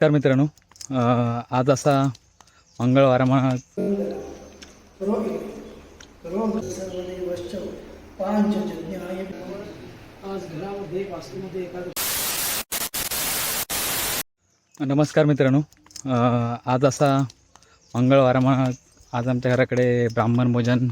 तर मित्रांनो. आज असा मंगळवार म्हणा. नमस्कार मित्रांनो. आज असा मंगळवार म्हणा. आज आमच्या घराकडे ब्राह्मण भोजन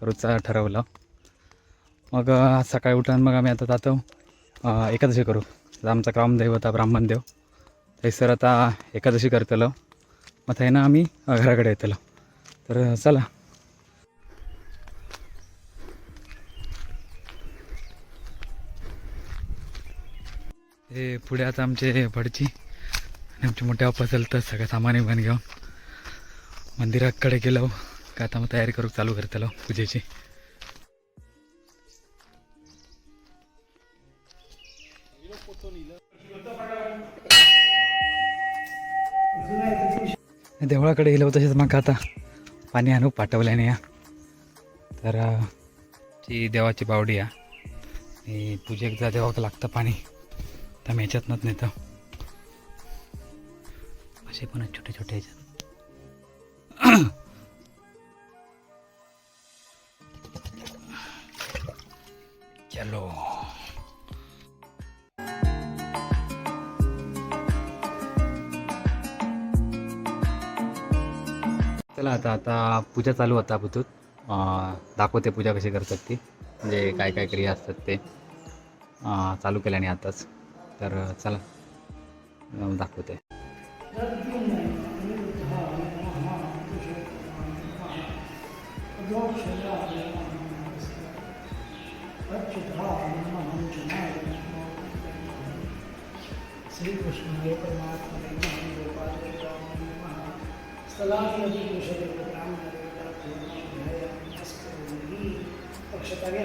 करूचा ठरवलं. मग आज सकाळी उठून मग आम्ही आता जातो. एकादशी करू. आता आमचा ग्रामदेव होता ब्राह्मणदेव. थंयसर आता एकादशी करतलो. मग ना आम्ही घराकडे येतलो. तर चला. हे पुढे आता आमचे भडची आणि आमचे मोठे बाप्पा सगळं सामान बन घेऊन. मंदिराकडे गेलो. का आता मग तयारी करू चालू करतलो पूजेची. देवळाकडे गेलो तसेच मग आता पाणी आणू पाठवल्याने या. तर ती देवाची बावडी आहे आणि पूजेक जा देवाक लागतं पाणी. तर मी ह्याच्यातनंच नेतं. असे पण छोटे छोटे ह्याच्यात चलो. चला आता आता पूजा चालू होता बुतूत दाखवते पूजा कशी करतात ती. म्हणजे काय काय क्रिया असतात ते. चालू केल्याने आताच. तर चला दाखवते. श्रीकृष्णाय स्थलादिनदी कुशले ब्राह्मणे नमस्करोमि पक्षकार्य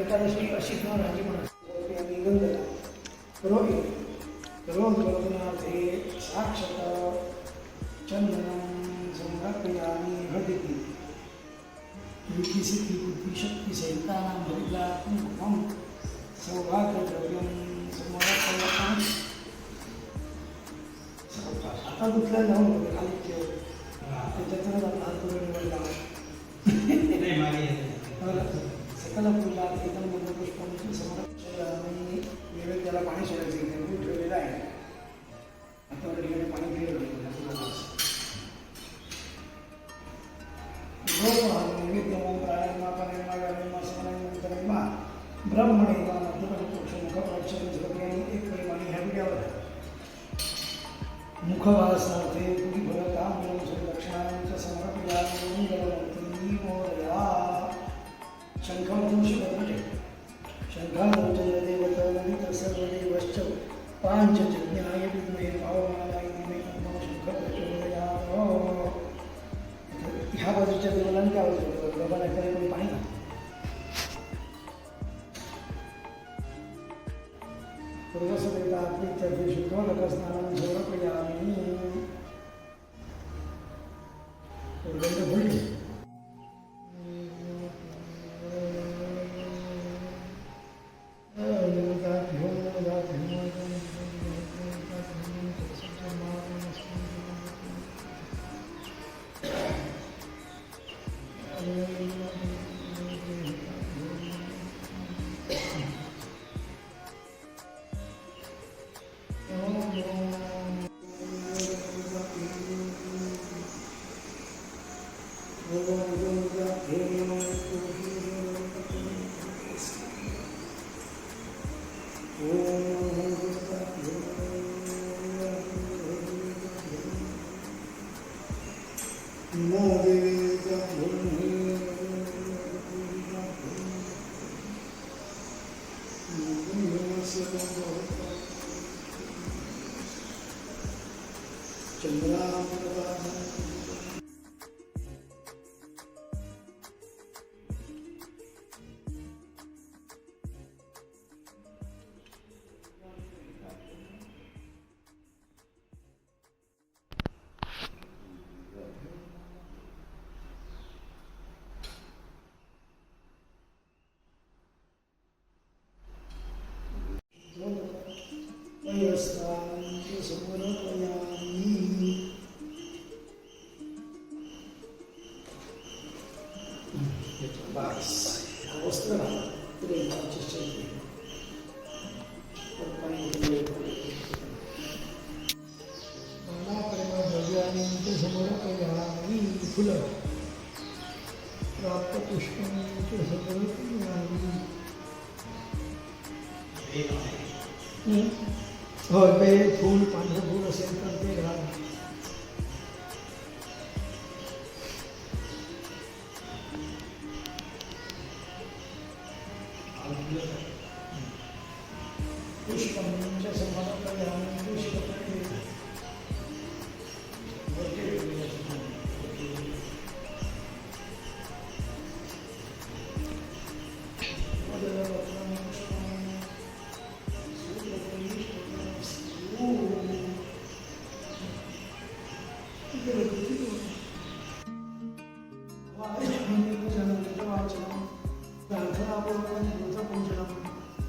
एकादशी प्रशिक्षण राजी म्हणा रोगी रोग रोगनाथे साक्षात चंदनं समर्पयामि हृदिति विकसिति बुद्धिशक्तिसहितानां हरिद्रात्मं मुखं सौभाग्यद्रव्यं समर्पयामि आता कुठल्या जाऊन बघा, खाली ठेव. त्याच्यातूनच आपला हात पुढे निवडला. सकल फुलात एकदम मंदपुष्पम समर्पयामि नैवेद्याला पाणी सोडायचं Lord. समर्पयामि द्रव्याने समर्पयामि फुलं प्राप्त पुष्पांचे समर्पयामि हं? हो ते फूल पांढरं फूल असेल तर ते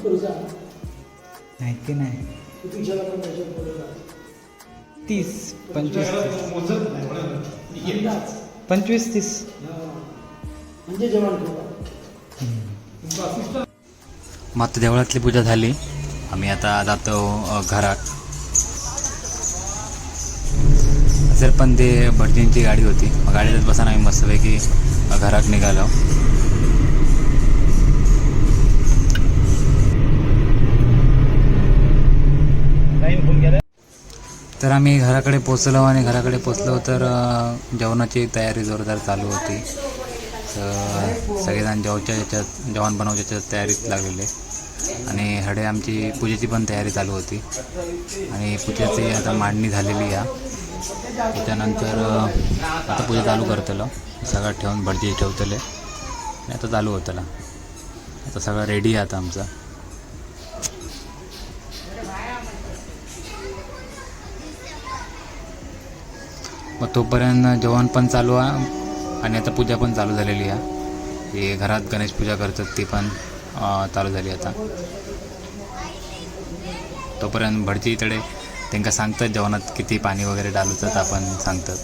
नाही करू जा. तीस पंचवीस पंचवीस तीस. म्हणजे मग आता देवळातली पूजा झाली. आम्ही आता जातो घरात. असेल पण ते भटजींची गाडी होती मग गाडीतच बसून आम्ही मस्तपैकी घरात निघालो. तर आम्ही घराकडे पोचलो आणि घराकडे पोचलो तर जेवणाची तयारी जोरदार चालू होती. तर सगळेजण जेवच्या याच्यात जेवण बनवण्याच्या तयारीत लागलेले. आणि हडे आमची पूजेची पण तयारी चालू होती. आणि पूजेची आता मांडणी झालेली आहे त्याच्यानंतर आता पूजा चालू करतलो. सगळं ठेवून भटजी ठेवतले. आता चालू होतला. आता सगळं रेडी आहे आता आमचं. मग तोपर्यंत जेवण पण चालू आहे आणि आता पूजा पण चालू झालेली आहे हे घरात गणेश पूजा करतात ती पण चालू झाली आता. तोपर्यंत भटजी तडे त्यांना सांगतात जेवणात किती पाणी वगैरे डालूचं आपण सांगतात.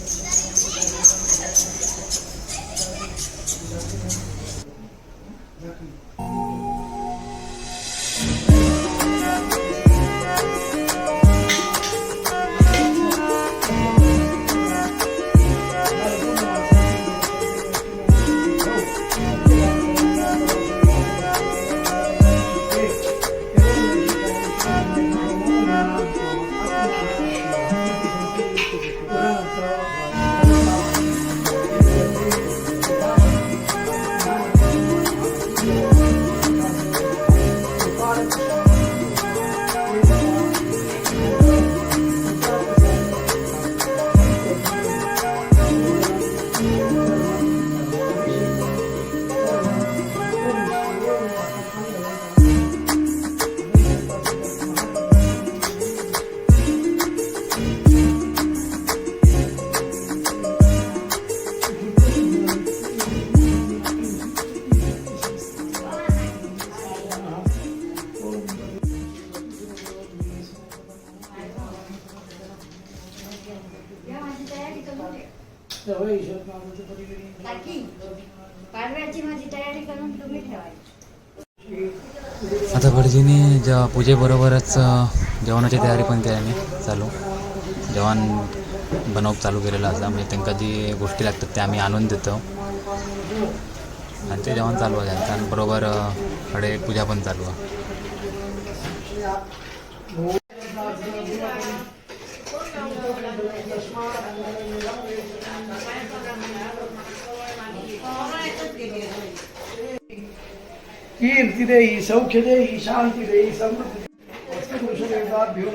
भटजीने ज्या पूजेबरोबरच जेवणाची तयारी पण केल्याने चालू. जेवण बनवूक चालू केलेलं असं म्हणजे त्यांना जी गोष्टी लागतात त्या आम्ही आणून देतो. आणि ते जेवण चालू आहे. त्यांचं आणि बरोबर कडे पूजा पण चालू आहे. कीर्ती देई सौख्य देई शांती देई समृद्धी पुरुषदेवताभ्यो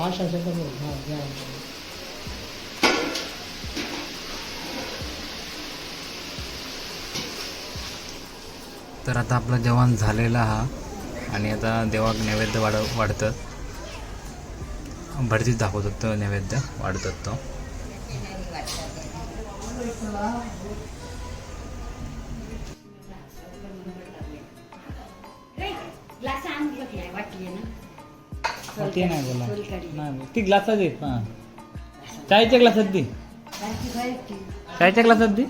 तू तर आता आपलं जेवण झालेलं हा. आणि आता देवाक नैवेद्य वाढ वाढतं. भरतीच दाखवत तो नैवेद्य वाढतात तो. ते नाही बोला. नाही ती ग्लासात येत हां. चायच्या ग्लासात ती. बारकी. चायच्या ग्लासात ती?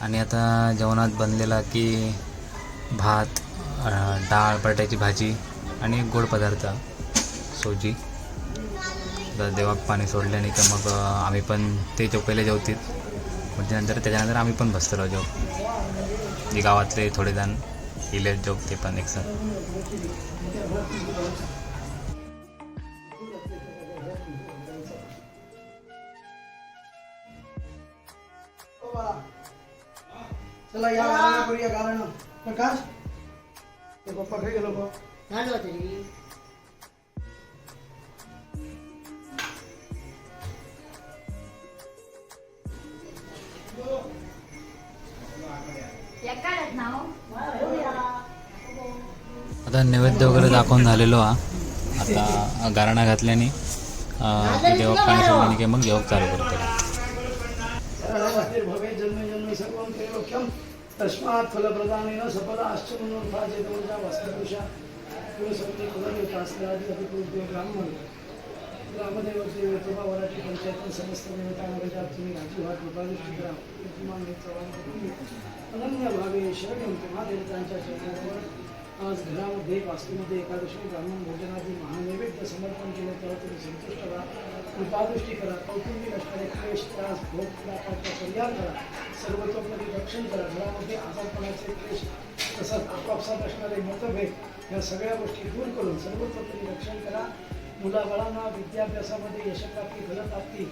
आणि आता जेवणात बनलेला की भात डाळ बटाट्याची भाजी आणि एक गोड पदार्थ सोजी. आता देवाक पाणी सोडल्याने तर मग आम्ही पण ते पहिले जेवतील मग त्यानंतर त्याच्यानंतर आम्ही पण बसतो जेव जे गावातले थोडे जण जोक थे ते पण एक सर चला या गाणं करूया गाणं प्रकाश ते पप्पा घरी गेलो बा झालं तरी नैवेद्य वगैरे दाखवून झालेलो हा. आता गारणा घातल्याने देवक पाणी सोडल्याने की मग देवक चालू करतो. भवे जन्म जन्म सर्वं त्रैलोक्यं तस्मात् फलप्रदानेन सफलाश्च मनोभाजेतोजा वस्त्रपुषा कुलसंते कुलदेवतास्त्रादि अपि कुलदेव ब्राह्मण ग्रामदेवते वेतोबा वराठी पंचायत समस्त देवता नगरात तुम्ही राजीवात कृपादृष्टी करा विद्यमान चव्हाण अनन्य भावे शरण महादेवतांच्या चरणावर आज घरामध्ये वास्तूमध्ये एकादशी ब्राह्मण भोजनादी महानैवेद्य समर्पण केलं तेव्हा तुम्ही संतुष्ट राहा. कृपादृष्टी करा कौटुंबिक असणारे क्लेश त्रास भोग त्याचा परिहार करा. सर्वतोपरी रक्षण करा. घरामध्ये आजारपणाचे क्लेश तसंच आपापसात असणारे मतभेद या सगळ्या गोष्टी दूर करून सर्वतोपरी रक्षण करा. मुलाबाळांना विद्याभ्यासामध्ये यशप्राप्ती फलप्राप्ती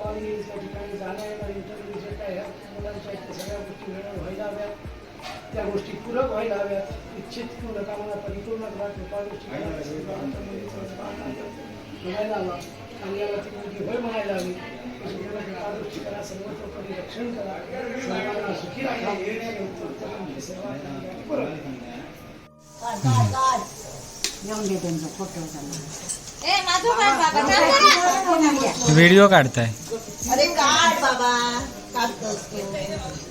कॉलेज या ठिकाणी जाण्या येणार इंटरव्ह्यू जे काय ह्या मुलांच्या इथे सगळ्या गोष्टी वेळ व्हायला हव्यात. त्या गोष्टी पूरक व्हायला हव्यात इच्छित नकामाला परिपूर्ण करा. म्हणायला हवा. आणि याला ती मुलगी होय म्हणायला हवी. अशी पूर्ण कृपादृष्टी करा सर्वतोपरी रक्षण करा. सर्वांना सुखी राखा उत्तम सेवा करा. बरोबर येऊन दे त्यांचा फोटो व्हिडिओ काढताय. अरे काढ बाबा.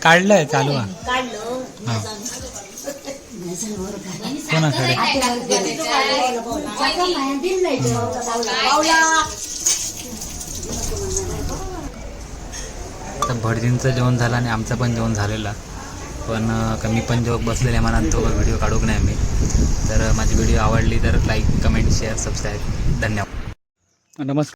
काढलंय चालू काढलो. हां. कोणाकडे? तर भटजींचं जेवण झालं आणि आमचं पण जेवण झालेलं. पण कमी पण जेव्हा बसलेल्या मनात तो व्हिडिओ काढूक नाही मी तर माझी व्हिडिओ आवडली तर लाईक कमेंट शेअर सबस्क्राईब धन्यवाद. नमस्कार.